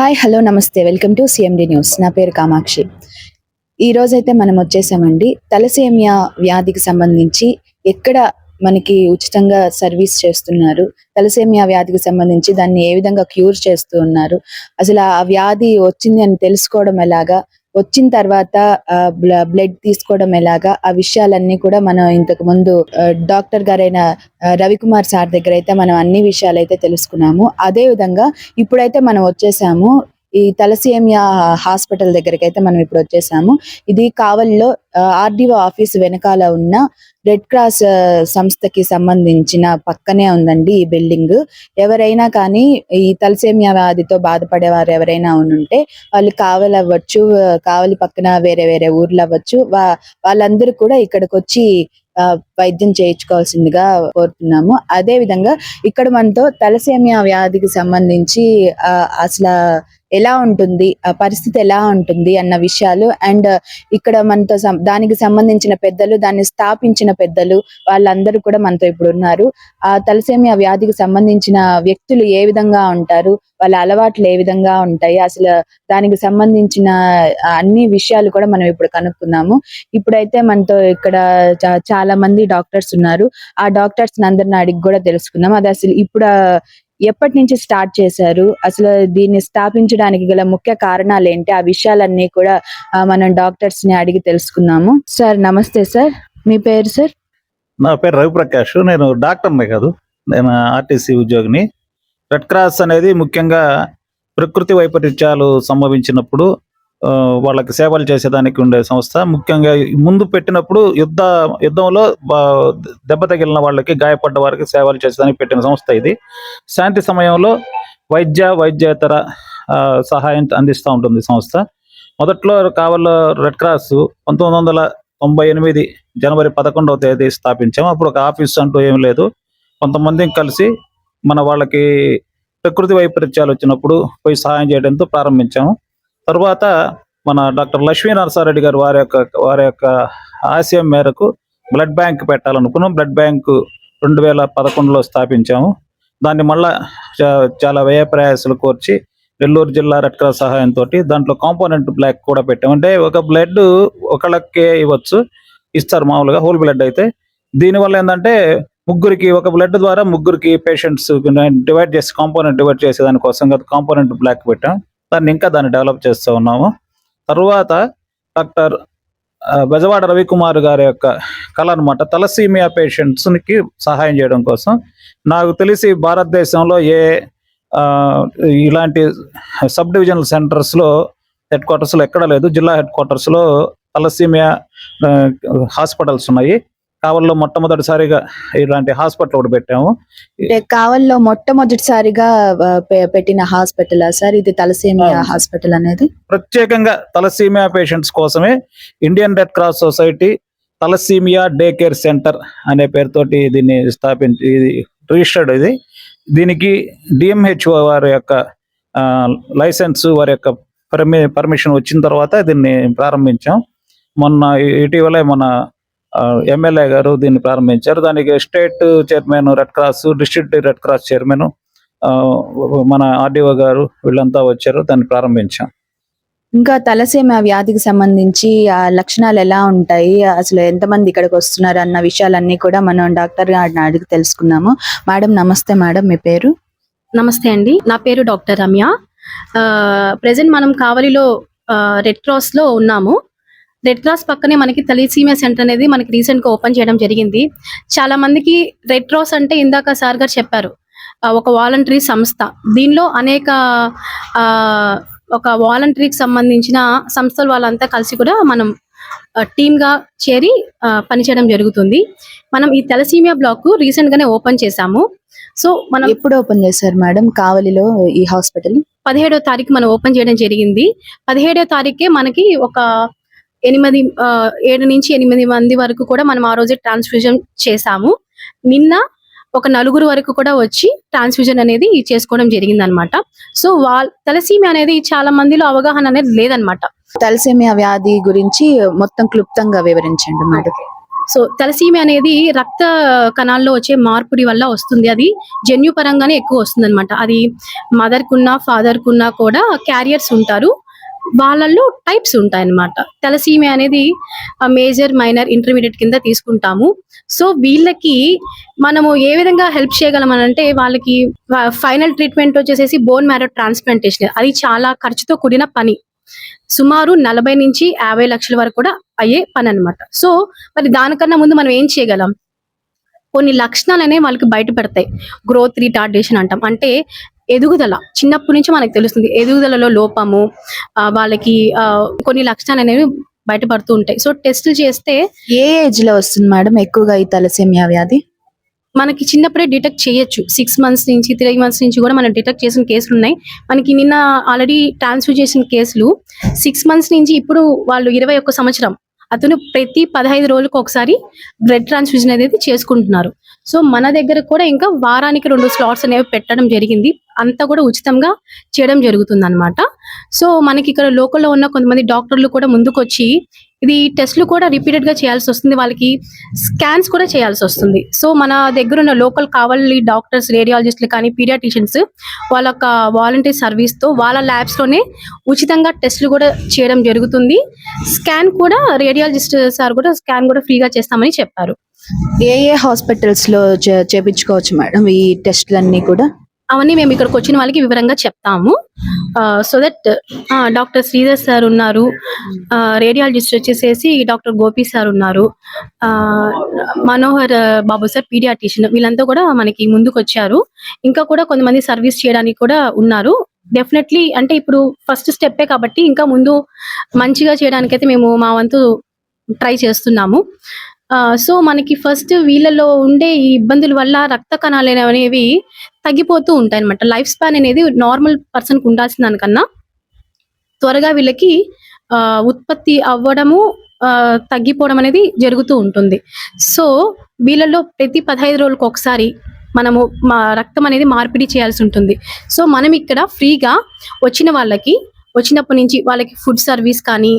Hi hello నమస్తే. Welcome to CMD news. నా పేరు కామాక్షి. ఈ రోజైతే మనం వచ్చేసామండి. తలసేమియా వ్యాధికి సంబంధించి ఎక్కడ మనకి ఉచితంగా సర్వీస్ చేస్తున్నారు? తలసేమియా వ్యాధికి సంబంధించి దాన్ని ఏ విధంగా క్యూర్ చేస్తూ ఉన్నారు? అసలు ఆ వ్యాధి వచ్చింది అని తెలుసుకోవడం ఎలాగా? వచ్చిన తర్వాత బ్లడ్ తీసుకోవడం ఎలాగా? ఆ విషయాలన్నీ కూడా మనం ఇంతకు ముందు డాక్టర్ గారైన రవికుమార్ సార్ దగ్గర అయితే మనం అన్ని విషయాలు అయితే తెలుసుకున్నాము. అదే విధంగా ఇప్పుడైతే మనం వచ్చేసాము. ఈ తలసేమియా హాస్పిటల్ దగ్గరికి అయితే మనం ఇప్పుడు వచ్చేసాము. ఇది కావలిలో ఆర్డీఓ ఆఫీస్ వెనకాల ఉన్న రెడ్ క్రాస్ సంస్థకి సంబంధించిన పక్కనే ఉందండి ఈ బిల్డింగ్. ఎవరైనా కానీ ఈ తలసేమియా వ్యాధితో బాధపడేవారు ఎవరైనా ఉంటే వాళ్ళు కావలి అవ్వచ్చు కావలి పక్కన వేరే వేరే ఊర్లు అవ్వచ్చు వా- వాళ్ళందరూ కూడా ఇక్కడికి వచ్చి ఆ, వైద్యం చేయించుకోవాల్సిందిగా కోరుతున్నాము. అదే విధంగా ఇక్కడ మనతో తలసేమియా వ్యాధికి సంబంధించి ఆ, అసలు ఎలా ఉంటుంది ఆ పరిస్థితి ఎలా ఉంటుంది అన్న విషయాలు అండ్ ఇక్కడ మనతో దానికి సంబంధించిన పెద్దలు దాన్ని స్థాపించిన పెద్దలు వాళ్ళందరూ కూడా మనతో ఇప్పుడు ఉన్నారు. ఆ తలసేమియా వ్యాధికి సంబంధించిన వ్యక్తులు ఏ విధంగా ఉంటారు వాళ్ళ అలవాట్లు ఏ విధంగా ఉంటాయి అసలు దానికి సంబంధించిన అన్ని విషయాలు కూడా మనం ఇప్పుడు కనుక్కుందాము ఇప్పుడైతే మనతో ఇక్కడ చాలా మంది డాక్టర్స్ ఉన్నారు. ఆ డాక్టర్స్ అందరిని అడిగి కూడా తెలుసుకుందాం. అది అసలు ఇప్పుడు ఎప్పటి నుంచి స్టార్ట్ చేశారు? అసలు దీన్ని స్థాపించడానికి గల ముఖ్య కారణాలు ఏంటి? ఆ విషయాలన్నీ కూడా మనం డాక్టర్స్ని అడిగి తెలుసుకుందాము. సార్ నమస్తే సార్. మీ పేరు సార్? నా పేరు రవిప్రకాష్. నేను డాక్టర్నే కాదు. నేను ఆర్టీసీ ఉద్యోగిని. రెడ్ క్రాస్ అనేది ముఖ్యంగా ప్రకృతి వైపరీత్యాలు సంభవించినప్పుడు వాళ్ళకి సేవలు చేసేదానికి ఉండే సంస్థ. ముఖ్యంగా ముందు పెట్టినప్పుడు యుద్ధ యుద్ధంలో దెబ్బ తగిలిన వాళ్ళకి గాయపడ్డ వారికి సేవలు చేసేదానికి పెట్టిన సంస్థ ఇది. శాంతి సమయంలో వైద్య వైద్యేతర ఆ, సహాయం అందిస్తూ ఉంటుంది సంస్థ. మొదట్లో కావల్లో రెడ్ క్రాస్ పంతొమ్మిది వందల తొంభై ఎనిమిది జనవరి పదకొండవ తేదీ స్థాపించాము. అప్పుడు ఒక ఆఫీస్ అంటూ ఏం లేదు. కొంతమంది కలిసి మన వాళ్ళకి ప్రకృతి వైపరీత్యాలు వచ్చినప్పుడు పోయి సహాయం చేయడంతో ప్రారంభించాము. తర్వాత మన డాక్టర్ లక్ష్మీ నరసారెడ్డి గారు వారి యొక్క వారి యొక్క ఆశయం మేరకు బ్లడ్ బ్యాంక్ పెట్టాలనుకున్నాం. బ్లడ్ బ్యాంక్ రెండు వేల పదకొండులో స్థాపించాము. దాన్ని మళ్ళా చాలా వ్యయ ప్రయాసాలు కోర్చి నెల్లూరు జిల్లా రెడ్ క్రాస్ సహాయంతో దాంట్లో కాంపోనెంట్ బ్లాక్ కూడా పెట్టాము. అంటే ఒక బ్లడ్ ఒకళ్ళకే ఇవ్వచ్చు. ఇస్తారు మామూలుగా హోల్ బ్లడ్ అయితే. దీనివల్ల ఏంటంటే ముగ్గురికి ఒక బ్లడ్ ద్వారా ముగ్గురికి పేషెంట్స్ డివైడ్ చేసి కాంపోనెంట్ డివైడ్ చేసే దానికోసం కాంపోనెంట్ బ్లాక్ పెట్టాం. దాన్ని ఇంకా దాన్ని డెవలప్ చేస్తూ ఉన్నాము. తర్వాత డాక్టర్ బెజవాడ రవికుమార్ గారి యొక్క కళ అనమాట తలసీమియా పేషెంట్స్కి సహాయం చేయడం కోసం. నాకు తెలిసి భారతదేశంలో ఏ ఆ, ఇలాంటి సబ్ డివిజనల్ సెంటర్స్లో హెడ్ క్వార్టర్స్లో ఎక్కడ లేదు. జిల్లా హెడ్ క్వార్టర్స్లో తలసీమియా హాస్పిటల్స్ ఉన్నాయి. కావల్లో మొట్టమొదటిసారిగా ఇలాంటి హాస్పిటల్ ఒకటి పెట్టాము. కావల్లో మొట్టమొదటిసారిగా పెట్టిన హాస్పిటల్ సార్? ఇది తలసేమియా. హాస్పిటల్ అనేది? ప్రత్యేకంగా తలసీమియా పేషెంట్స్ కోసమే Indian red cross society thalassaemia day care centre అనే పేరుతోటి దీన్ని స్థాపించి ఇది రిజిస్టర్డ్ ఇది. దీనికి డిఎంహెచ్ఓ వారి యొక్క లైసెన్స్ వారి యొక్క పర్మి పర్మిషన్ వచ్చిన తర్వాత దీన్ని ప్రారంభించాం. మొన్న ఇటీవలే మన ఎమ్మెల్యే గారు దీన్ని ప్రారంభించారు. దానికి state chairman red cross district red cross chairman మన ఆర్డీఓ గారు వీళ్ళంతా వచ్చారు. దాన్ని ప్రారంభించాం. ఇంకా తలసేమియా వ్యాధికి సంబంధించి ఆ లక్షణాలు ఎలా ఉంటాయి? అసలు ఎంతమంది ఇక్కడికి వస్తున్నారు అన్న విషయాలన్నీ కూడా మనం డాక్టర్ గారిని అడిగి తెలుసుకుందాము. మేడం నమస్తే మేడం. మీ పేరు? నమస్తే అండి. నా పేరు డాక్టర్ రమ్య. ప్రజెంట్ మనం కావలిలో రెడ్ క్రాస్లో ఉన్నాము. రెడ్ క్రాస్ పక్కనే మనకి తలీసీమియా సెంటర్ అనేది మనకి రీసెంట్గా ఓపెన్ చేయడం జరిగింది. చాలా మందికి రెడ్ క్రాస్ అంటే ఇందాక సార్ గారు చెప్పారు. ఒక వాలంటరీ సంస్థ. దీనిలో అనేక ఒక వాలంటరీకి సంబంధించిన సంస్థలు వాళ్ళంతా కలిసి కూడా మనం టీమ్గా చేరి పనిచేయడం జరుగుతుంది. మనం ఈ తెలసీమియా బ్లాక్ రీసెంట్ గానే ఓపెన్ చేశాము. సో మనం ఎప్పుడు ఓపెన్ చేశారు మేడం? కావలిలో ఈ హాస్పిటల్? పదిహేడో తారీఖు మనం ఓపెన్ చేయడం జరిగింది. పదిహేడో తారీఖే మనకి ఒక ఎనిమిది ఆ, ఏడు నుంచి ఎనిమిది మంది వరకు కూడా మనం ఆ రోజు ట్రాన్స్ఫ్యూజన్ చేశాము. నిన్న ఒక నలుగురు వరకు కూడా వచ్చి ట్రాన్స్ఫ్యూజన్ అనేది చేసుకోవడం జరిగింది అనమాట సో వాళ్ళ తలసీమి అనేది చాలా మందిలో అవగాహన అనేది లేదనమాట. తలసేమియా వ్యాధి గురించి మొత్తం క్లుప్తంగా వివరించండి మేడం. సో తలసీమి అనేది రక్త కణాల్లో వచ్చే మార్పిడి వల్ల వస్తుంది. అది జన్యు పరంగానే ఎక్కువ వస్తుంది అనమాట అది మదర్ కున్నా ఫాదర్ కున్నా కూడా క్యారియర్స్ ఉంటారు. వాళ్ళల్లో టైప్స్ ఉంటాయి అన్నమాట తెలసీమి అనేది మేజర్ మైనర్ ఇంటర్మీడియట్ కింద తీసుకుంటాము. సో వీళ్ళకి మనము ఏ విధంగా హెల్ప్ చేయగలం అని అంటే వాళ్ళకి ఫైనల్ ట్రీట్మెంట్ వచ్చేసేసి బోన్ మ్యారో ట్రాన్స్ప్లాంటేషన్ అది చాలా ఖర్చుతో కూడిన పని. సుమారు నలభై నుంచి యాభై లక్షల వరకు కూడా అయ్యే పని అన్నమాట సో మరి దానికన్నా ముందు మనం ఏం చేయగలం? కొన్ని లక్షణాలు అనేవి వాళ్ళకి బయటపడతాయి. గ్రోత్ రిటార్డేషన్ అంటాం. అంటే ఎదుగుదల చిన్నప్పటి నుంచి మనకు తెలుస్తుంది. ఎదుగుదలలో లోపము వాళ్ళకి కొన్ని లక్షణాలు అనేవి బయటపడుతూ ఉంటాయి. సో టెస్టులు చేస్తే ఏ ఏజ్లో వస్తుంది మేడం ఎక్కువగా ఈ తలసేమియా వ్యాధి? మనకి చిన్నప్పుడే డిటెక్ట్ చేయొచ్చు. సిక్స్ మంత్స్ నుంచి త్రీ మంత్స్ నుంచి కూడా మనం డిటెక్ట్ చేసిన కేసులు ఉన్నాయి. మనకి నిన్న ఆల్రెడీ ట్రాన్స్ఫర్ చేసిన కేసులు సిక్స్ మంత్స్ నుంచి ఇప్పుడు వాళ్ళు ఇరవై ఒక్క సంవత్సరం అతను ప్రతి పదహైదు రోజులకు ఒకసారి బ్లడ్ ట్రాన్స్ఫ్యూజన్ అనేది చేసుకుంటున్నారు. సో మన దగ్గర కూడా ఇంకా వారానికి రెండు స్లాట్స్ అనేవి పెట్టడం జరిగింది. అంతా కూడా ఉచితంగా చేయడం జరుగుతుంది అనమాట సో మనకి ఇక్కడ లోకల్లో ఉన్న కొంతమంది డాక్టర్లు కూడా ముందుకొచ్చి ఇది టెస్ట్లు కూడా రిపీటెడ్గా చేయాల్సి వస్తుంది. వాళ్ళకి స్కాన్స్ కూడా చేయాల్సి వస్తుంది. సో మన దగ్గర ఉన్న లోకల్ కావాలి డాక్టర్స్ రేడియాలజిస్టులు కానీ పీడియాటిషియన్స్ వాళ్ళ యొక్క వాలంటీర్ సర్వీస్తో వాళ్ళ ల్యాబ్స్లోనే ఉచితంగా టెస్ట్లు కూడా చేయడం జరుగుతుంది. స్కాన్ కూడా రేడియాలజిస్ట్ సార్ కూడా స్కాన్ కూడా ఫ్రీగా చేస్తామని చెప్పారు. ఏ ఏ హాస్పిటల్స్లో చే- చేపించుకోవచ్చు మేడం ఈ టెస్ట్లన్నీ కూడా? అవన్నీ మేము ఇక్కడికి వచ్చిన వాళ్ళకి వివరంగా చెప్తాము. So that doctor Sridhar sir ఉన్నారు. రేడియాలజిస్ట్ వచ్చేసేసి డాక్టర్ గోపి సార్ ఉన్నారు. ఆ, మనోహర్ బాబు సార్ పీడియాటిషియన్ వీళ్ళంతా కూడా మనకి ముందుకు వచ్చారు ఇంకా కూడా కొంతమంది సర్వీస్ చేయడానికి కూడా ఉన్నారు. డెఫినెట్లీ అంటే ఇప్పుడు ఫస్ట్ స్టెప్పే కాబట్టి ఇంకా ముందు మంచిగా చేయడానికైతే మేము మా వంతు ట్రై చేస్తున్నాము. సో మనకి ఫస్ట్ వీళ్ళలో ఉండే ఈ ఇబ్బందుల వల్ల రక్త కణాలు అనేవి తగ్గిపోతూ ఉంటాయి అనమాట లైఫ్ స్పాన్ అనేది నార్మల్ పర్సన్కి ఉండాల్సిన దానికన్నా త్వరగా వీళ్ళకి ఉత్పత్తి అవ్వడము తగ్గిపోవడం అనేది జరుగుతూ ఉంటుంది. సో వీళ్ళలో ప్రతి పదహైదు రోజులకు ఒకసారి మనము మా రక్తం అనేది మార్పిడి చేయాల్సి ఉంటుంది. సో మనం ఇక్కడ ఫ్రీగా వచ్చిన వాళ్ళకి వచ్చినప్పటి నుంచి వాళ్ళకి ఫుడ్ సర్వీస్ కానీ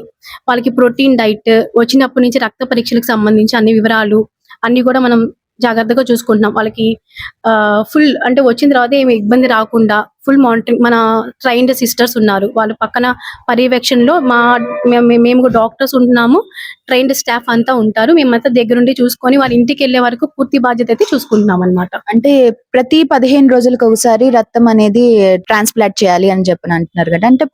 వాళ్ళకి ప్రోటీన్ డైట్ వచ్చినప్పటి నుంచి రక్త పరీక్షలకు సంబంధించి అన్ని వివరాలు అన్ని కూడా మనం జాగ్రత్తగా చూసుకుంటున్నాం. వాళ్ళకి ఫుల్ అంటే వచ్చిన తర్వాత ఏమి ఇబ్బంది రాకుండా ఫుల్ మానిటరింగ్ మన ట్రైన్డ్ సిస్టర్స్ ఉన్నారు. వాళ్ళ పక్కన పర్యవేక్షణలో మా మేము డాక్టర్స్ ఉంటున్నాము ట్రైన్డ్ స్టాఫ్ అంతా ఉంటారు. మేమంతా దగ్గరుండి చూసుకొని వాళ్ళ ఇంటికి వెళ్ళే వరకు పూర్తి బాధ్యత అయితే చూసుకుంటున్నాం అనమాట అంటే ప్రతి పదిహేను రోజులకు ఒకసారి రక్తం అనేది ట్రాన్స్ప్లాంట్ చేయాలి అని చెప్పని అంటున్నారు కదా. అంటే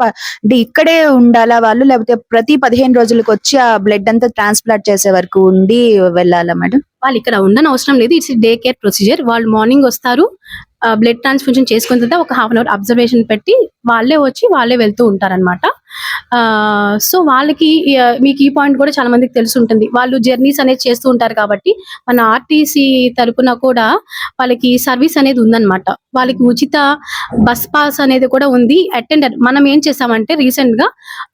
అంటే ఇక్కడే ఉండాలా వాళ్ళు? లేకపోతే ప్రతి పదిహేను రోజులకు వచ్చి ఆ బ్లడ్ అంతా ట్రాన్స్ప్లాంట్ చేసే వరకు ఉండి వెళ్ళాలా మేడం? వాళ్ళు ఇక్కడ ఉండని అవసరం లేదు ఇట్స్ డే కేర్ ప్రొసీజర్ వాళ్ళు మార్నింగ్ వస్తారు. బ్లడ్ ట్రాన్స్ఫ్యూజన్ చేసుకున్న తర్వాత ఒక హాఫ్ అన్ అవర్ అబ్జర్వేషన్ పెట్టి వాళ్ళే వచ్చి వాళ్ళే వెళ్తూ ఉంటారన్నమాట. సో వాళ్ళకి మీకు ఈ పాయింట్ కూడా చాలా మందికి తెలిసి ఉంటుంది. వాళ్ళు జర్నీస్ అనేది చేస్తూ ఉంటారు కాబట్టి మన ఆర్టీసీ తరపున కూడా వాళ్ళకి సర్వీస్ అనేది ఉందన్నమాట. వాళ్ళకి ఉచిత బస్ పాస్ అనేది కూడా ఉంది. అటెండర్ మనం ఏం చేసామంటే రీసెంట్గా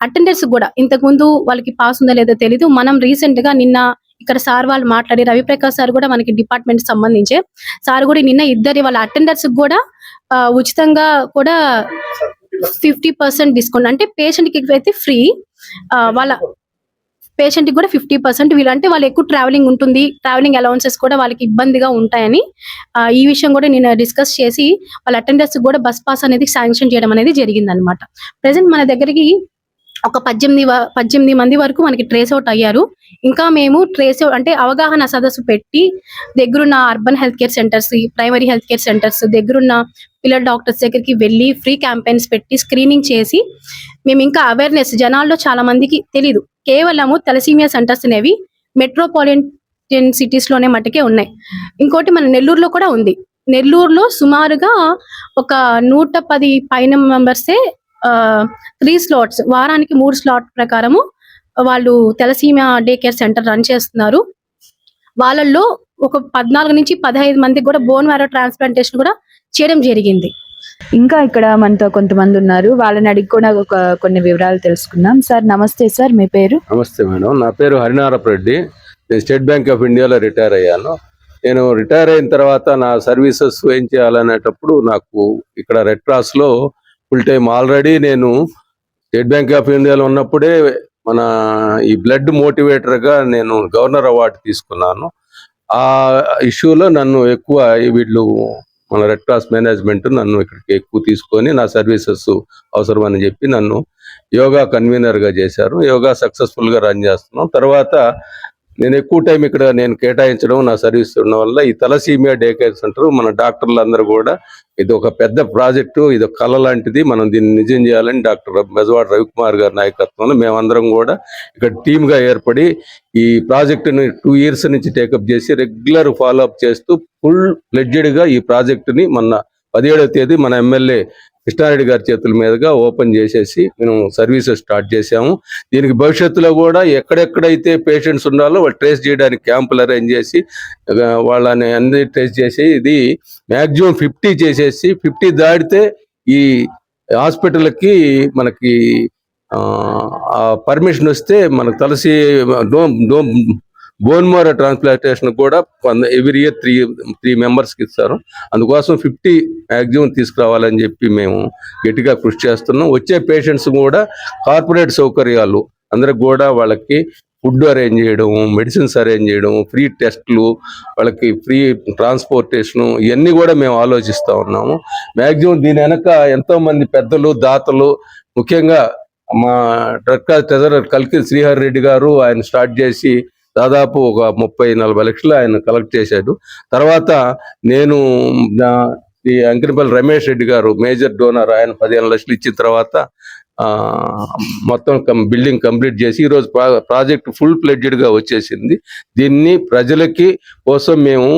అటెండర్స్ కూడా ఇంతకు ముందు వాళ్ళకి పాస్ ఉందో లేదో తెలీదు. మనం రీసెంట్గా నిన్న ఇక్కడ సార్ వాళ్ళు మాట్లాడి రవిప్రకాష్ సార్ కూడా మనకి డిపార్ట్మెంట్ సంబంధించే. సార్ కూడా నిన్న ఇద్దరి వాళ్ళ అటెండర్స్ కూడా ఉచితంగా కూడా ఫిఫ్టీ పర్సెంట్ డిస్కౌంట్ అంటే పేషెంట్కి అయితే ఫ్రీ వాళ్ళ పేషెంట్కి కూడా ఫిఫ్టీ పర్సెంట్ వీళ్ళంటే వాళ్ళు ఎక్కువ ట్రావెలింగ్ ఉంటుంది ట్రావెలింగ్ అలౌన్సెస్ కూడా వాళ్ళకి ఇబ్బందిగా ఉంటాయని ఈ విషయం కూడా నేను డిస్కస్ చేసి వాళ్ళ అటెండర్స్ కూడా బస్ పాస్ అనేది శాంక్షన్ చేయడం అనేది జరిగింది అనమాట ప్రెసెంట్ మన దగ్గరికి ఒక పద్దెనిమిది పద్దెనిమిది మంది వరకు మనకి ట్రేస్ అవుట్ అయ్యారు. ఇంకా మేము ట్రేస్ అవుట్ అంటే అవగాహన సదస్సు పెట్టి దగ్గరున్న urban health care centres primary health care centres దగ్గరున్న పిల్లల డాక్టర్స్ దగ్గరికి వెళ్ళి ఫ్రీ క్యాంపెయిన్స్ పెట్టి స్క్రీనింగ్ చేసి మేము ఇంకా అవేర్నెస్ జనాల్లో చాలా మందికి తెలియదు కేవలము తలసీమియా సెంటర్స్ అనేవి మెట్రోపాలిటన్ సిటీస్లోనే మట్టుకే ఉన్నాయి. ఇంకోటి మన నెల్లూరులో కూడా ఉంది. నెల్లూరులో సుమారుగా ఒక నూట పది పైన మెంబర్సే త్రీ స్లాట్స్ వారానికి మూడు స్లాట్ ప్రకారము వాళ్ళు thalassaemia day care centre run చేస్తున్నారు. వాళ్ళల్లో ఒక పద్నాలుగు నుంచి పదహైదు మందికి కూడా బోన్ మ్యారో ట్రాన్స్ప్లాంటేషన్ కూడా చేయడం జరిగింది. ఇంకా ఇక్కడ మనతో కొంతమంది ఉన్నారు. వాళ్ళని అడిగి కూడా ఒక కొన్ని వివరాలు తెలుసుకుందాం. సార్ నమస్తే సార్ మీ పేరు? నమస్తే మేడం. నా పేరు హరినారప్ రెడ్డి. నేను స్టేట్ బ్యాంక్ ఆఫ్ ఇండియాలో రిటైర్ అయ్యాను. నేను రిటైర్ అయిన తర్వాత నా సర్వీసెస్ ఏం చేయాలనేటప్పుడు నాకు ఇక్కడ రెడ్ క్రాస్లో ఫుల్ టైం ఆల్రెడీ నేను స్టేట్ బ్యాంక్ ఆఫ్ ఇండియాలో ఉన్నప్పుడే మన ఈ బ్లడ్ మోటివేటర్గా నేను గవర్నర్ అవార్డు తీసుకున్నాను. ఆ ఇష్యూలో నన్ను ఎక్కువ వీళ్ళు మన రెడ్ క్రాస్ మేనేజ్మెంట్ నన్ను ఇక్కడికి ఎక్కువ తీసుకొని నా సర్వీసెస్ అవసరమని చెప్పి నన్ను యోగా కన్వీనర్గా చేశారు. యోగా సక్సెస్ఫుల్గా రన్ చేస్తున్నాం. తర్వాత నేను ఎక్కువ టైం ఇక్కడ నేను కేటాయించడం నా సర్వీస్ ఉండడం వల్ల ఈ తలసీమియా డే కేర్ సెంటర్ మన డాక్టర్లు అందరూ కూడా ఇది ఒక పెద్ద ప్రాజెక్టు ఇది ఒక కళ లాంటిది. మనం దీన్ని నిజం చేయాలని డాక్టర్ బెజవాడ రవికుమార్ గారి నాయకత్వంలో మేమందరం కూడా ఇక్కడ టీమ్గా ఏర్పడి ఈ ప్రాజెక్టుని టూ ఇయర్స్ నుంచి టేకప్ చేసి రెగ్యులర్ ఫాలో అప్ చేస్తూ ఫుల్ ఫ్లెడ్జెడ్గా ఈ ప్రాజెక్టుని మన పదిహేడవ తేదీ మన ఎమ్మెల్యే కృష్ణారెడ్డి గారి చేతుల మీదుగా ఓపెన్ చేసేసి మేము సర్వీసెస్ స్టార్ట్ చేశాము. దీనికి భవిష్యత్తులో కూడా ఎక్కడెక్కడైతే పేషెంట్స్ ఉండాలో వాళ్ళు ట్రేస్ చేయడానికి క్యాంపులు అరేంజ్ చేసి వాళ్ళని అన్ని ట్రేస్ చేసి ఇది మ్యాక్సిమం ఫిఫ్టీ చేసేసి ఫిఫ్టీ దాటితే ఈ హాస్పిటల్కి మనకి పర్మిషన్ వస్తే మనకు తలసి డోమ్ డోమ్ బోన్ మోర ట్రాన్స్ప్లాంటేషన్ కూడా ఎవ్రీ ఇయర్ త్రీ త్రీ మెంబర్స్కి ఇస్తారు. అందుకోసం ఫిఫ్టీ మ్యాక్సిమం తీసుకురావాలని చెప్పి మేము గట్టిగా కృషి చేస్తున్నాం. వచ్చే పేషెంట్స్ కూడా కార్పొరేట్ సౌకర్యాలు అందరికి కూడా వాళ్ళకి ఫుడ్ అరేంజ్ చేయడం మెడిసిన్స్ అరేంజ్ చేయడం ఫ్రీ టెస్ట్లు వాళ్ళకి ఫ్రీ ట్రాన్స్పోర్టేషన్ ఇవన్నీ కూడా మేము ఆలోచిస్తూ ఉన్నాము. మ్యాక్సిమం దీని వెనక ఎంతోమంది పెద్దలు దాతలు ముఖ్యంగా మా డ్రగ్ ట్రెజరర్ కల్కి శ్రీహరి రెడ్డి గారు ఆయన స్టార్ట్ చేసి దాదాపు ఒక ముప్పై నలభై లక్షలు ఆయన కలెక్ట్ చేశాడు. తర్వాత నేను నా- ఈ అంకినపల్లి రమేష్ రెడ్డి గారు మేజర్ డోనర్ ఆయన పదిహేను లక్షలు ఇచ్చిన తర్వాత మొత్తం కం- బిల్డింగ్ కంప్లీట్ చేసి ఈరోజు ప్రా- ప్రాజెక్ట్ ఫుల్ ప్లెడ్జెడ్గా వచ్చేసింది. దీన్ని ప్రజలకి కోసం మేము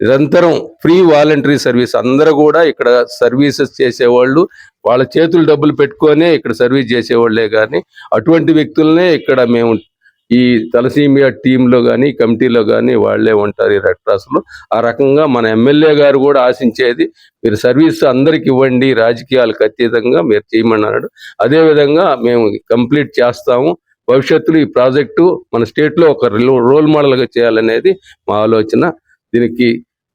నిరంతరం ఫ్రీ వాలంటరీ సర్వీస్ అందరూ కూడా ఇక్కడ సర్వీసెస్ చేసేవాళ్ళు వాళ్ళ చేతులు డబ్బులు పెట్టుకొనే ఇక్కడ సర్వీస్ చేసేవాళ్ళే కానీ అటువంటి వ్యక్తులనే ఇక్కడ మేము ఈ తలసీమియా టీంలో కానీ కమిటీలో కానీ వాళ్ళే ఉంటారు ఈ రెడ్ క్రాస్లో ఆ రకంగా మన ఎమ్మెల్యే గారు కూడా ఆశించేది మీరు సర్వీస్ అందరికి ఇవ్వండి రాజకీయాలకు అతీతంగా మీరు చేయమన్నాడు. అదేవిధంగా మేము కంప్లీట్ చేస్తాము. భవిష్యత్తులో ఈ ప్రాజెక్టు మన స్టేట్లో ఒక రోల్ మోడల్గా చేయాలనేది మా ఆలోచన. దీనికి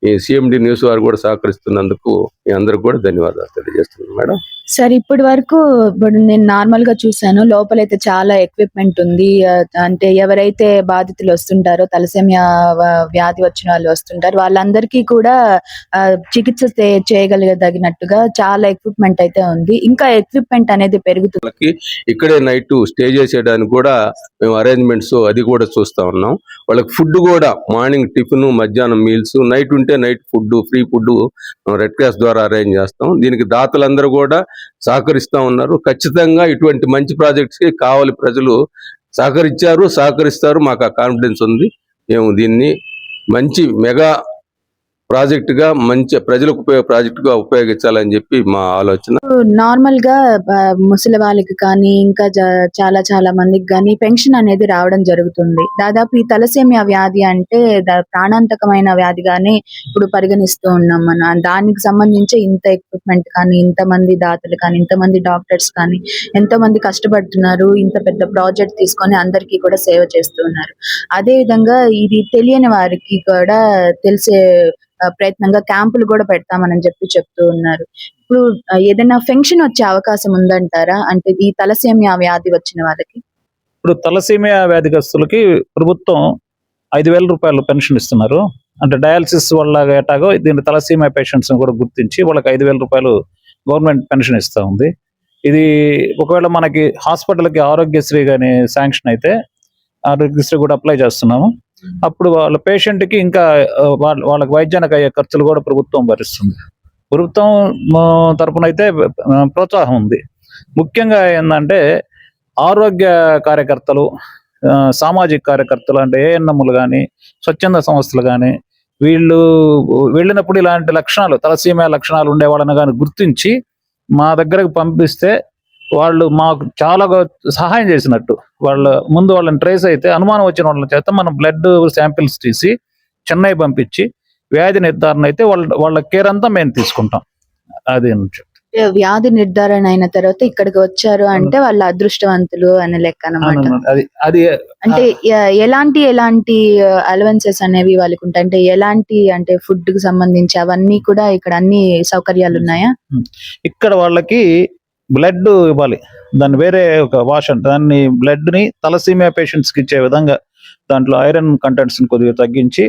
ఈ సిఎండి న్యూస్ వారు కూడా సహకరిస్తున్నందుకు మీ అందరికి కూడా ధన్యవాదాలు తెలియజేస్తున్నాను మేడం. సార్ ఇప్పటి వరకు ఇప్పుడు నేను నార్మల్గా చూసాను లోపలైతే చాలా ఎక్విప్మెంట్ ఉంది. అంటే ఎవరైతే బాధితులు వస్తుంటారో తలసేమియా వ్యాధి వచ్చిన వాళ్ళు వస్తుంటారు. వాళ్ళందరికీ కూడా చికిత్స చేయగలిగదగినట్టుగా చాలా ఎక్విప్మెంట్ అయితే ఉంది. ఇంకా ఎక్విప్మెంట్ అనేది పెరుగుతుంది ఇక్కడే నైట్ స్టే చేసేయడానికి కూడా మేము అరేంజ్మెంట్స్ అది కూడా చూస్తా ఉన్నాం. వాళ్ళకి ఫుడ్ కూడా మార్నింగ్ టిఫిన్ మధ్యాహ్నం మీల్స్ నైట్ ఉంటే night food free food red cross ద్వారా అరేంజ్ చేస్తాం. దీనికి దాతలందరూ కూడా సహకరిస్తా ఉన్నారు. ఖచ్చితంగా ఇటువంటి మంచి ప్రాజెక్ట్స్కి కావాలి ప్రజలు సహకరించారు సహకరిస్తారు. మాకు ఆ కాన్ఫిడెన్స్ ఉంది. మేము దీన్ని మంచి మెగా ప్రాజెక్టుగా మంచి ప్రజలకు ఉపయోగ ప్రాజెక్ట్గా ఉపయోగించాలని చెప్పి మా ఆలోచన. నార్మల్గా ముసలి వాళ్ళకి కానీ ఇంకా చాలా చాలా మందికి కానీ పెన్షన్ అనేది రావడం జరుగుతుంది. దాదాపు ఈ తలసేమియా వ్యాధి అంటే ప్రాణాంతకమైన వ్యాధిగానే ఇప్పుడు పరిగణిస్తూ ఉన్నాం మన. దానికి సంబంధించి ఇంత ఎక్విప్మెంట్ కానీ ఇంత మంది దాతలు కానీ ఇంత మంది డాక్టర్స్ కానీ ఎంతో మంది కష్టపడుతున్నారు. ఇంత పెద్ద ప్రాజెక్ట్ తీసుకొని అందరికీ కూడా సేవ చేస్తున్నారు. అదే విధంగా ఇది తెలియని వారికి కూడా తెలిసే ప్రయత్నంగా క్యాంపులు కూడా పెడతామని చెప్పి చెప్తూ ఉన్నారు. ఇప్పుడు ఏదైనా ఫెన్షన్ వచ్చే అవకాశం ఉందంటారా? అంటే ఈ తలసేమియా వ్యాధి వచ్చిన వాళ్ళకి? ఇప్పుడు తలసేమియా వ్యాధిగ్రస్తులకి ప్రభుత్వం ఐదు వేల రూపాయలు పెన్షన్ ఇస్తున్నారు. అంటే డయాలసిస్ వల్ల ఎటాగో దీని తలసీమియా పేషెంట్స్ కూడా గుర్తించి వాళ్ళకి ఐదు వేల రూపాయలు గవర్నమెంట్ పెన్షన్ ఇస్తూ ఉంది. ఇది ఒకవేళ మనకి హాస్పిటల్కి ఆరోగ్యశ్రీ కానీ శాంక్షన్ అయితే ఆరోగ్యశ్రీ కూడా అప్లై చేస్తున్నాము. Hmm. అప్పుడు వాళ్ళ పేషెంట్కి ఇంకా వాళ్ళ వాళ్ళకి వైద్యానికి అయ్యే ఖర్చులు కూడా ప్రభుత్వం భరిస్తుంది. ప్రభుత్వం తరపున అయితే ప్రోత్సాహం ఉంది. ముఖ్యంగా ఏంటంటే ఆరోగ్య కార్యకర్తలు సామాజిక కార్యకర్తలు అంటే ఏఎన్ఎంలు కానీ స్వచ్ఛంద సంస్థలు కానీ వీళ్ళు వెళ్ళినప్పుడు ఇలాంటి లక్షణాలు తలసీమ లక్షణాలు ఉండే వాళ్ళని కానీ గుర్తించి మా దగ్గరకు పంపిస్తే వాళ్ళు మాకు చాలా సహాయం చేసినట్టు. వాళ్ళ ముందు వాళ్ళని ట్రేస్ అయితే అనుమానం వచ్చిన వాళ్ళ చేత మనం బ్లడ్ శాంపిల్స్ తీసి చెన్నై పంపించి వ్యాధి నిర్ధారణ అయితే వాళ్ళ వాళ్ళ కేర్ అంతా మేము తీసుకుంటాం. అది నుంచి వ్యాధి నిర్ధారణ అయిన తర్వాత ఇక్కడికి వచ్చారు అంటే వాళ్ళ అదృష్టవంతులు అనే లెక్క అది అది అంటే ఎలాంటి ఎలాంటి అలవెన్సెస్ అనేవి వాళ్ళకి ఉంటాయి? అంటే ఎలాంటి అంటే ఫుడ్కి సంబంధించి అవన్నీ కూడా ఇక్కడ అన్ని సౌకర్యాలు ఉన్నాయా? ఇక్కడ వాళ్ళకి బ్లడ్ ఇవ్వాలి. దాన్ని వేరే ఒక వాష్ అంటే దాన్ని బ్లడ్ని తలసీమియా పేషెంట్స్కి ఇచ్చే విధంగా దాంట్లో ఐరన్ కంటెంట్స్ని కొద్దిగా తగ్గించి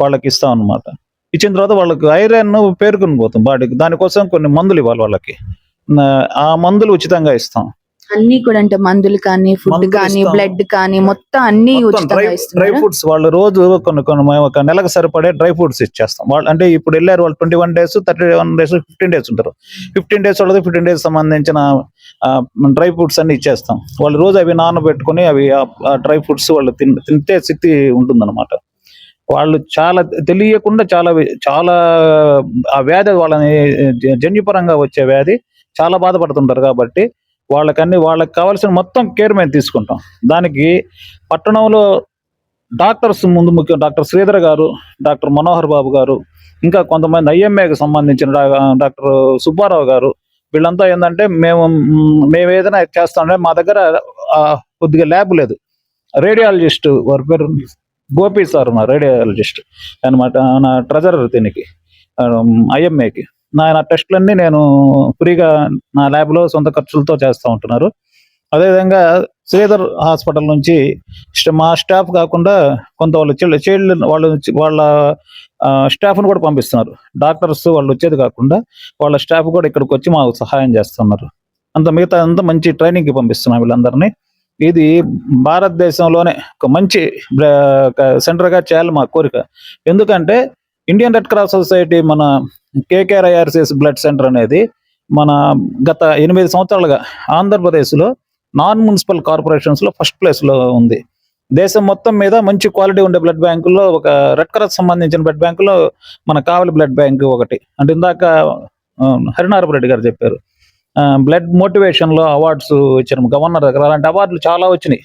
వాళ్ళకి ఇస్తాం అన్నమాట. ఇచ్చిన తర్వాత వాళ్ళకి ఐరన్ పేరుకుని పోతుంది బాడీకి. దానికోసం కొన్ని మందులు ఇవ్వాలి వాళ్ళకి. ఆ మందులు ఉచితంగా ఇస్తాం. అన్ని కూడా అంటే మందులు కానీ ఫుడ్ కానీ. బ్లడ్ కానీ మొత్తం అన్ని డ్రై ఫ్రూట్స్ వాళ్ళు రోజు కొన్ని కొన్ని మేము ఒక నెలకు సరిపడే డ్రై ఫ్రూట్స్ ఇచ్చేస్తాం. వాళ్ళు అంటే ఇప్పుడు వెళ్ళారు వాళ్ళు twenty one days thirty one days fifteen days ఉంటారు. ఫిఫ్టీన్ డేస్ వాళ్ళది ఫిఫ్టీన్ డేస్ సంబంధించిన డ్రై ఫ్రూట్స్ అన్ని ఇచ్చేస్తాం. వాళ్ళు రోజు అవి నానబెట్టుకొని అవి డ్రై ఫ్రూట్స్ వాళ్ళు తింటే శక్తి ఉంటుందన్నమాట. వాళ్ళు చాలా తెలియకుండా చాలా చాలా ఆ వ్యాధి వాళ్ళని జన్యుపరంగా వచ్చే వ్యాధి చాలా బాధపడుతుంటారు కాబట్టి వాళ్ళకన్నీ వాళ్ళకి కావాల్సిన మొత్తం కేర్ మేము తీసుకుంటాం. దానికి పట్టణంలో డాక్టర్స్ ముందు ముఖ్యం డాక్టర్ శ్రీధర్ గారు డాక్టర్ మనోహర్ బాబు గారు ఇంకా కొంతమంది ఐఎంఏకి సంబంధించిన డాక్టర్ సుబ్బారావు గారు వీళ్ళంతా ఏంటంటే మేము మేము ఏదైనా చేస్తామంటే మా దగ్గర కొద్దిగా ల్యాబ్ లేదు. రేడియాలజిస్ట్ వారి పేరు గోపి సార్ ఉన్నారు రేడియాలజిస్ట్ అనమాట నా ట్రెజరర్ దీనికి ఐఎంఏకి. నా నా టెస్టులన్నీ నేను ఫ్రీగా నా ల్యాబ్లో సొంత ఖర్చులతో చేస్తూ ఉంటున్నారు. అదేవిధంగా శ్రీధర్ హాస్పిటల్ నుంచి మా స్టాఫ్ కాకుండా కొంత వాళ్ళు చైల్డ్ చైల్డ్ వాళ్ళు వాళ్ళ స్టాఫ్ను కూడా పంపిస్తున్నారు. డాక్టర్స్ వాళ్ళు వచ్చేది కాకుండా వాళ్ళ స్టాఫ్ కూడా ఇక్కడికి వచ్చి మాకు సహాయం చేస్తున్నారు. అంత మిగతా అంతా మంచి ట్రైనింగ్కి పంపిస్తున్నాం వీళ్ళందరినీ. ఇది భారతదేశంలోనే ఒక మంచి సెంటర్గా చేయాలి మా కోరిక. ఎందుకంటే ఇండియన్ రెడ్ క్రాస్ సొసైటీ మన కేకేఆర్ఐఆర్సిఎస్ బ్లడ్ సెంటర్ అనేది మన గత ఎనిమిది సంవత్సరాలుగా ఆంధ్రప్రదేశ్లో నాన్ మున్సిపల్ కార్పొరేషన్స్లో ఫస్ట్ ప్లేస్లో ఉంది. దేశం మొత్తం మీద మంచి క్వాలిటీ ఉండే బ్లడ్ బ్యాంకుల్లో ఒక రెడ్ క్రాస్ సంబంధించిన బ్లడ్ బ్యాంకులో మన కావలి బ్లడ్ బ్యాంక్ ఒకటి. అంటే ఇందాక ఆ, హరినారపు రెడ్డి గారు చెప్పారు. బ్లడ్ మోటివేషన్లో అవార్డ్స్ ఇచ్చిన గవర్నర్ దగ్గర అలాంటి అవార్డులు చాలా వచ్చినాయి.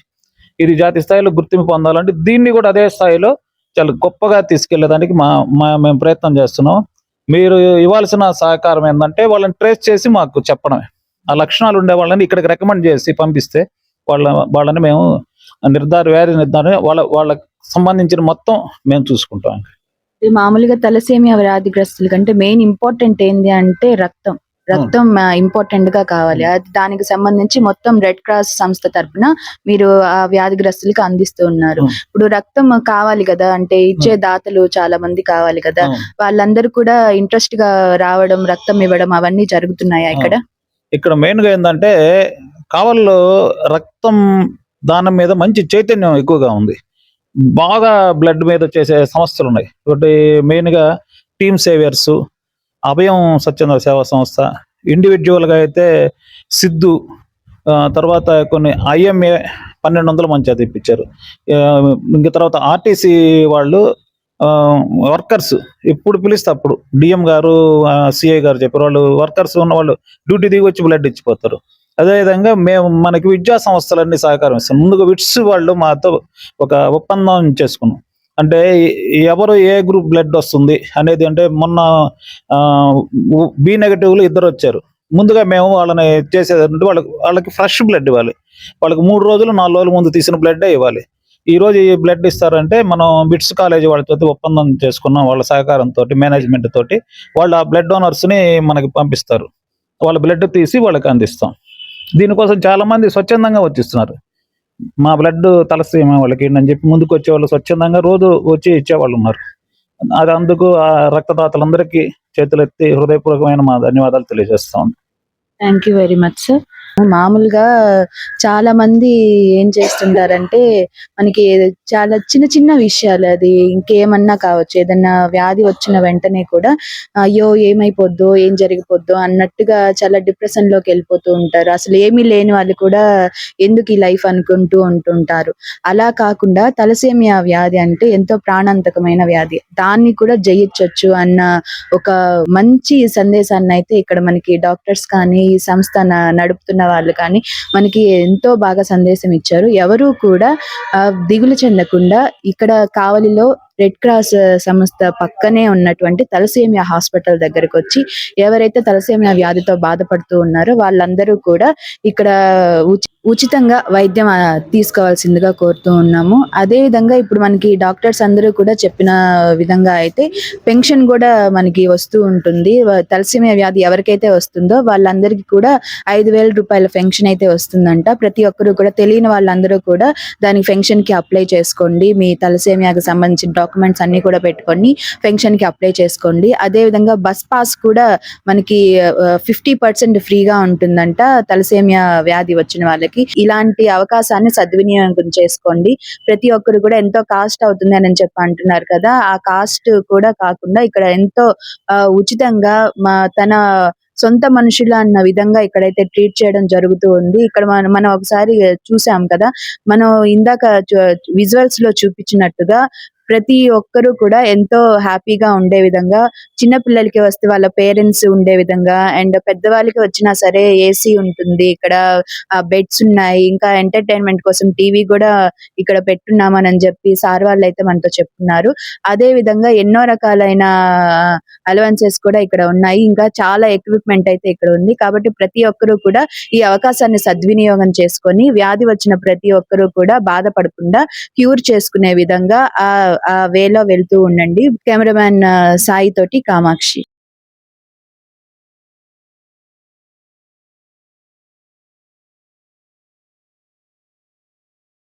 ఇది జాతీయ స్థాయిలో గుర్తింపు పొందాలంటే దీన్ని కూడా అదే స్థాయిలో చాలా గొప్పగా తీసుకెళ్ళేదానికి మా మా మేము ప్రయత్నం చేస్తున్నాం. మీరు ఇవ్వాల్సిన సహకారం ఏంటంటే వాళ్ళని ట్రేస్ చేసి మాకు చెప్పడమే. ఆ లక్షణాలు ఉండే వాళ్ళని ఇక్కడికి రికమెండ్ చేసి పంపిస్తే వాళ్ళ వాళ్ళని మేము నిర్ధార వ్యాధి నిర్ధారణ వాళ్ళ వాళ్ళకి సంబంధించిన మొత్తం మేము చూసుకుంటాం. మామూలుగా తలసేమియా వ్యాధిగ్రస్తుల కంటే మెయిన్ ఇంపార్టెంట్ ఏంది అంటే రక్తం. రక్తం ఇంపార్టెంట్గా కావాలి. అది దానికి సంబంధించి మొత్తం రెడ్ క్రాస్ సంస్థ తరపున మీరు ఆ వ్యాధిగ్రస్తులకు అందిస్తూ ఉన్నారు. ఇప్పుడు రక్తం కావాలి కదా అంటే ఇచ్చే దాతలు చాలా మంది కావాలి కదా వాళ్ళందరూ కూడా ఇంట్రెస్ట్గా రావడం రక్తం ఇవ్వడం అవన్నీ జరుగుతున్నాయా ఇక్కడ? ఇక్కడ మెయిన్గా ఏంటంటే కావల్లో రక్తం దానం మీద మంచి చైతన్యం ఎక్కువగా ఉంది. బాగా బ్లడ్ మీద చేసే సంస్థలు ఉన్నాయి. ఒకటి మెయిన్గా టీమ్ సేవియర్స్ అభయం సత్యేంద్ర సేవా సంస్థ ఇండివిజువల్గా అయితే సిద్ధు తర్వాత కొన్ని ఐఎంఏ పన్నెండు వందల మంచి తెప్పించారు ఇంకా తర్వాత ఆర్టీసీ వాళ్ళు వర్కర్స్ ఎప్పుడు పిలిస్తే అప్పుడు. డిఎం గారు సిఐ గారు చెప్పారు. వాళ్ళు వర్కర్స్ ఉన్న వాళ్ళు డ్యూటీ దిగి వచ్చి బ్లడ్ ఇచ్చిపోతారు. అదేవిధంగా మేము మనకి విద్యా సంస్థలన్నీ సహకారం ఇస్తాం. ముందుగా విట్స్ వాళ్ళు మాతో ఒక ఒప్పందం చేసుకున్నాం. అంటే ఎవరు ఏ గ్రూప్ బ్లడ్ వస్తుంది అనేది అంటే మొన్న బి నెగటివ్లు ఇద్దరు వచ్చారు. ముందుగా మేము వాళ్ళని చేసేదంటే వాళ్ళకి వాళ్ళకి ఫ్రెష్ బ్లడ్ ఇవ్వాలి. వాళ్ళకి మూడు రోజులు నాలుగు రోజుల ముందు తీసిన బ్లడ్డే ఇవ్వాలి. ఈ రోజు ఈ బ్లడ్ ఇస్తారంటే మనం బిట్స్ కాలేజీ వాళ్ళతో ఒప్పందం చేసుకున్నాం వాళ్ళ సహకారంతో మేనేజ్మెంట్ తోటి. వాళ్ళు ఆ బ్లడ్ డోనర్స్ని మనకి పంపిస్తారు. వాళ్ళ బ్లడ్ తీసి వాళ్ళకి అందిస్తాం. దీనికోసం చాలామంది స్వచ్ఛందంగా వచ్చిస్తున్నారు. మా బ్లడ్ తలసీమ వాళ్ళకి. అని చెప్పి ముందుకు వచ్చే వాళ్ళు స్వచ్ఛందంగా రోజు వచ్చి ఇచ్చేవాళ్ళు ఉన్నారు. అది అందుకు ఆ రక్తదాతలందరికీ చేతులెత్తి హృదయపూర్వకమైన మా ధన్యవాదాలు తెలియజేస్తాం thank you very much sir మామూలుగా చాలా మంది ఏం చేస్తుంటారంటే మనకి చాలా చిన్న చిన్న విషయాలు అది ఇంకేమన్నా కావచ్చు ఏదన్నా వ్యాధి వచ్చిన వెంటనే కూడా అయ్యో ఏమైపోద్దో ఏం జరిగిపోద్దో అన్నట్టుగా చాలా డిప్రెషన్లోకి వెళ్ళిపోతూ ఉంటారు. అసలు ఏమీ లేని వాళ్ళు కూడా ఎందుకు ఈ లైఫ్ అనుకుంటూ ఉంటుంటారు? అలా కాకుండా తలసేమియా వ్యాధి అంటే ఎంతో ప్రాణాంతకమైన వ్యాధి. దాన్ని కూడా జయించవచ్చు అన్న ఒక మంచి సందేశాన్ని అయితే ఇక్కడ మనకి డాక్టర్స్ కానీ ఈ సంస్థ న- నడుపుతున్న వాళ్ళు కానీ మనకి ఎంతో బాగా సందేశం ఇచ్చారు. ఎవరు కూడా ఆ, దిగులు చెందకుండా ఇక్కడ కావలిలో రెడ్ క్రాస్ uh, సంస్థ పక్కనే ఉన్నటువంటి తలసేమియా హాస్పిటల్ దగ్గరకు వచ్చి ఎవరైతే తలసేమియా వ్యాధితో బాధపడుతూ ఉన్నారో వాళ్ళందరూ కూడా ఇక్కడ ఉచి- ఉచితంగా వైద్యం తీసుకోవాల్సిందిగా కోరుతూ ఉన్నాము. అదే విధంగా ఇప్పుడు మనకి డాక్టర్స్ అందరూ కూడా చెప్పిన విధంగా అయితే పెన్షన్ కూడా మనకి వస్తూ ఉంటుంది. తలసేమియా వ్యాధి ఎవరికైతే వస్తుందో వాళ్ళందరికీ కూడా ఐదు వేల రూపాయల పెన్షన్ అయితే వస్తుందంట. ప్రతి ఒక్కరూ కూడా తెలియని వాళ్ళందరూ కూడా దాని పెన్షన్కి అప్లై చేసుకోండి. మీ తలసేమియాకి సంబంధించిన డాక్యుమెంట్స్ అన్ని కూడా పెట్టుకొని పెన్షన్కి అప్లై చేసుకోండి. అదే విధంగా బస్ పాస్ కూడా మనకి ఫిఫ్టీ పర్సెంట్ ఫ్రీగా ఉంటుందంట. తలసేమియా వ్యాధి వచ్చిన వాళ్ళకి. ఇలాంటి అవకాశాన్ని సద్వినియోగం చేసుకోండి. ప్రతి ఒక్కరు కూడా ఎంతో కాస్ట్ అవుతుంది అని చెప్పి అంటున్నారు కదా. ఆ కాస్ట్ కూడా కాకుండా ఇక్కడ ఎంతో ఉచితంగా మా తన సొంత మనుషులు అన్న విధంగా ఇక్కడైతే ట్రీట్ చేయడం జరుగుతూ ఉంది. ఇక్కడ మనం మనం ఒకసారి చూసాం కదా. మనం ఇందాక విజువల్స్లో చూపించినట్టుగా ప్రతి ఒక్కరూ కూడా ఎంతో హ్యాపీగా ఉండే విధంగా చిన్న పిల్లలకి వస్తే వాళ్ళ పేరెంట్స్ ఉండే విధంగా అండ్ పెద్దవాళ్ళకి వచ్చినా సరే ఏసీ ఉంటుంది ఇక్కడ బెడ్స్ ఉన్నాయి ఇంకా ఎంటర్టైన్మెంట్ కోసం టీవీ కూడా ఇక్కడ పెట్టున్నామని చెప్పి సార్ వాళ్ళు అయితే మనతో చెప్తున్నారు. అదే విధంగా ఎన్నో రకాలైన అలవెన్సెస్ కూడా ఇక్కడ ఉన్నాయి ఇంకా చాలా ఎక్విప్మెంట్ అయితే ఇక్కడ ఉంది. కాబట్టి ప్రతి ఒక్కరూ కూడా ఈ అవకాశాన్ని సద్వినియోగం చేసుకొని వ్యాధి వచ్చిన ప్రతి ఒక్కరూ కూడా బాధపడకుండా క్యూర్ చేసుకునే విధంగా ఆ ఆ వేలో వెళ్తూ ఉండండి. కెమెరామ్యాన్ సాయి తోటి కామాక్షి.